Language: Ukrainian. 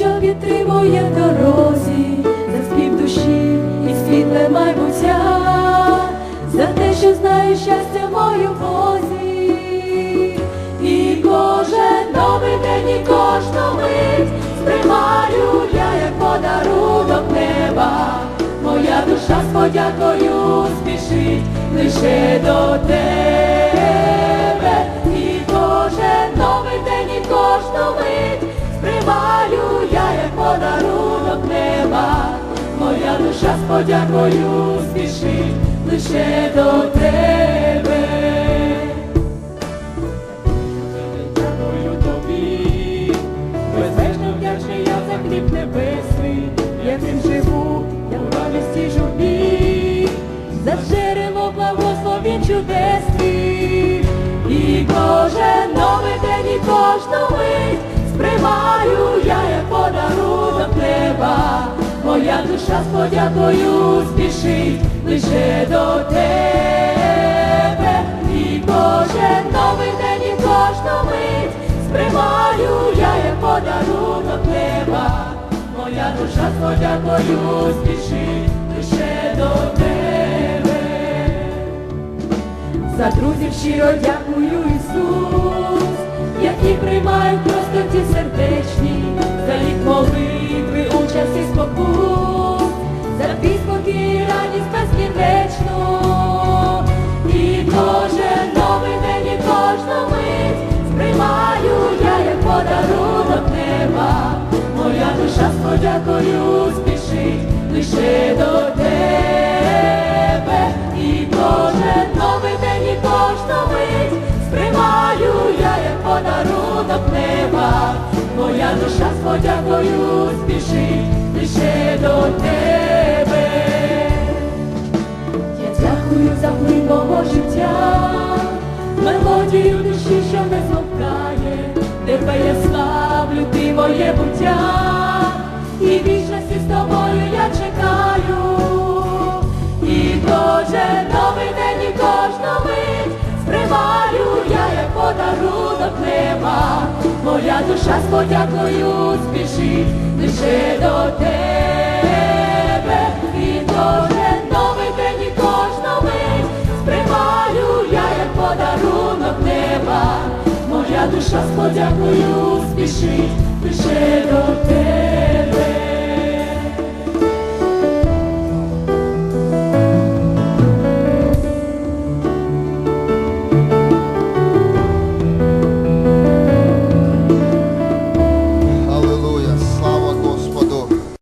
підтримує в дорозі, за спів душі і світле майбуття, за те, що знаю щастя мою позі. І кожен новий день, і кожну мить сприймаю я як подарунок неба. Моя душа з подякою спішить лише до тебе. Подякою спішить лише до тебе. Дякую тобі, безмежно вдячний я за хліб небесний, Душа подякою спішить лише до тебе. І кожен новий день, і кожну мить сприймаю я як подарунок неба. Моя душа з подякою спішить лише до тебе. За друзів щиро дякую Ісус, які приймають простоті сердечні, за лік молитви, і кожен новий день, і мить сприймаю я подарунок неба. Моя душа з подякою спішить лише до тебе. І кожен новий день, і мить сприймаю я подарунок неба. Моя душа з подякою спішить лише до тебе. Дякую за плин мого життя, мелодію душі, що не змовкає, тебе я славлю, ти моє буття, і вічності з тобою я чекаю, і кожен новий день, і кожну мить сприймаю я як подарунок неба, моя душа з подякою спішить лише до тебе, душа з подякою спішить лише тебе.